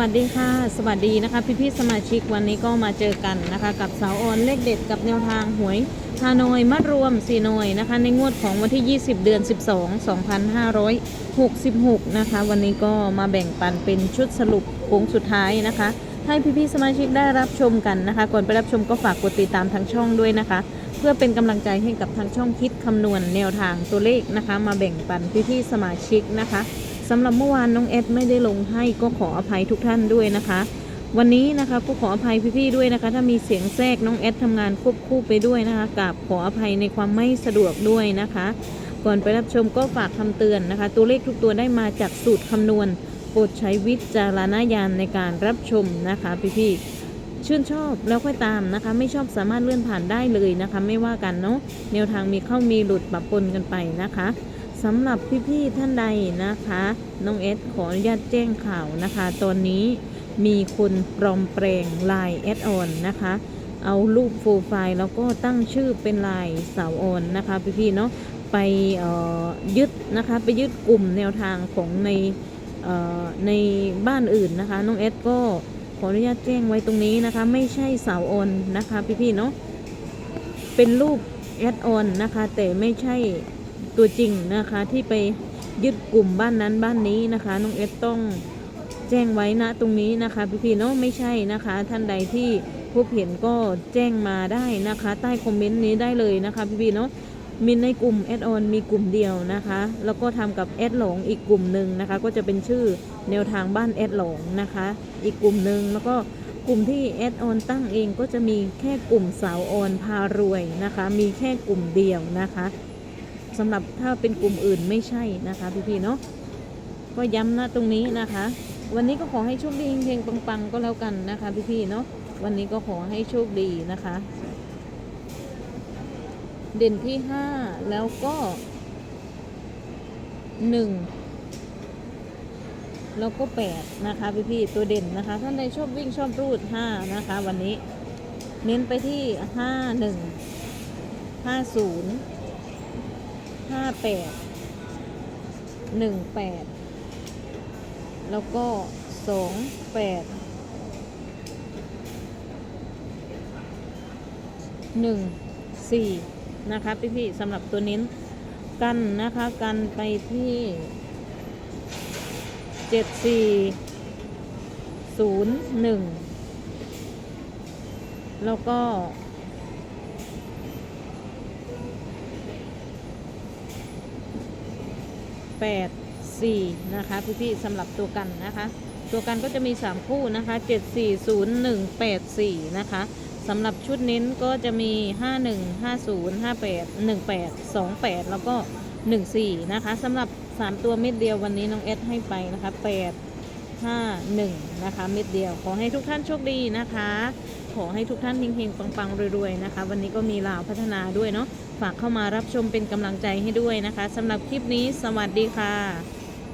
สวัสดีค่ะ สวัสดีนะคะพี่พี่ๆสมาชิกวันนี้ก็มาเจอกันนะคะ กับสาวออนเลขเด็ดกับแนวทางหวยฮานอยมัดรวมสีนอยนะคะ ในงวดของวันที่ 20 เดือน 12 2566 นะคะ วันนี้ก็มาแบ่งปันเป็นชุดสรุปโค้งสุดท้ายนะคะ ให้พี่พี่ๆสมาชิกได้รับชมกันนะคะ ก่อนไปรับชมก็ฝากกดติดตามทางช่องด้วยนะคะ เพื่อเป็นกำลังใจให้กับทางช่องคิดคำนวณแนวทางตัวเลขนะคะ มาแบ่งปันพี่พี่ๆสมาชิกนะคะ สำหรับเมื่อวานน้องเอดไม่ได้ลงให้ก็ขออภัยทุกท่านด้วยนะคะ วันนี้นะคะก็ขออภัยพี่ๆด้วยนะคะ ถ้ามีเสียงแทรกน้องเอดทำงานควบคู่ไปด้วยนะคะกับขออภัยในความไม่สะดวกด้วยนะคะ ก่อนไปรับชมก็ฝากคำเตือนนะคะ ตัวเลขทุกตัวได้มาจากสูตรคำนวณโปรดใช้วิจารณญาณในการรับชมนะคะพี่ๆชื่นชอบแล้วค่อยตามนะคะ ไม่ชอบสามารถเลื่อนผ่านได้เลยนะคะ ไม่ว่ากันเนาะแนวทางมีเข้ามีหลุดปะปนกันไปนะคะ สำหรับพี่ๆท่านใดนะคะ น้องเอสขออนุญาตแจ้งข่าวนะคะ ตอนนี้มีคนปลอมแปลงลายแอดออนนะคะ เอารูปโปรไฟล์แล้วก็ตั้งชื่อเป็นลายสาวออนนะคะ พี่ๆเนาะไปยึดนะคะไปยึดกลุ่มแนวทางของในในบ้านอื่นนะคะ น้องเอสก็ขออนุญาตแจ้งไว้ตรงนี้นะคะ ไม่ใช่สาวออนนะคะ พี่ๆเนาะเป็นรูปแอดออนนะคะ แต่ไม่ใช่ ตัวจริงนะคะที่ไปยึดกลุ่มบ้านนั้นบ้านนี้นะคะน้องเอสต้องแจ้งไว้นะตรงนี้นะคะพี่ๆเนาะไม่ใช่นะคะ ท่านใดที่พบเห็นก็แจ้งมาได้นะคะ ใต้คอมเมนต์นี้ได้เลยนะคะพี่ๆเนาะมีในกลุ่มแอดออนมีกลุ่มเดียวนะคะ แล้วก็ทำกับแอดหลงอีกกลุ่มหนึ่งนะคะ ก็จะเป็นชื่อแนวทางบ้านแอดหลงนะคะ อีกกลุ่มหนึ่งแล้วก็กลุ่มที่แอดออนตั้งเองก็จะมีแค่กลุ่มสาวออนพารวยนะคะ มีแค่กลุ่มเดียวนะคะ สำหรับถ้าเป็นกลุ่มอื่นไม่ใช่นะคะพี่ๆเนาะก็ย้ำนะตรงนี้นะคะ วันนี้ก็ขอให้โชคดีเฮงๆปังๆ ก็แล้วกันนะคะพี่ๆเนาะวันนี้ก็ขอให้โชคดีนะคะ เด่นที่ห้าแล้วก็หนึ่งแล้วก็แปดนะคะพี่ๆตัวเด่นนะคะ ท่านใดชอบวิ่งชอบรูดห้านะคะ วันนี้เน้นไปที่ห้าหนึ่งห้าศูนย์ ห้าแปดหนึ่งแปดแล้วก็สองแปดหนึ่งสี่นะคะพี่พี่ๆสำหรับตัวเน้นกันนะคะ กันไปที่เจ็ดสี่ศูนย์หนึ่งแล้วก็ 8 4 นะคะพี่ๆสำหรับตัวกันนะคะ ตัวกันก็จะมี 3 คู่นะคะ 7 4 0 1 8 4 นะคะสำหรับชุดเน้นก็จะมี 51 50 58 18 28 แล้วก็ 14 นะคะสำหรับ 3 ตัวเม็ดเดียววันนี้น้องเอสให้ไปนะคะ 8 5 1 นะคะ เม็ดเดียว ขอให้ทุกท่านโชคดีนะคะ ขอให้ทุกท่านเฮงๆปังๆรวยๆนะคะ วันนี้ก็มีลาวพัฒนาด้วยเนาะ ฝากเข้ามารับชมเป็นกำลังใจให้ด้วยนะคะสำหรับคลิปนี้ สวัสดีค่ะ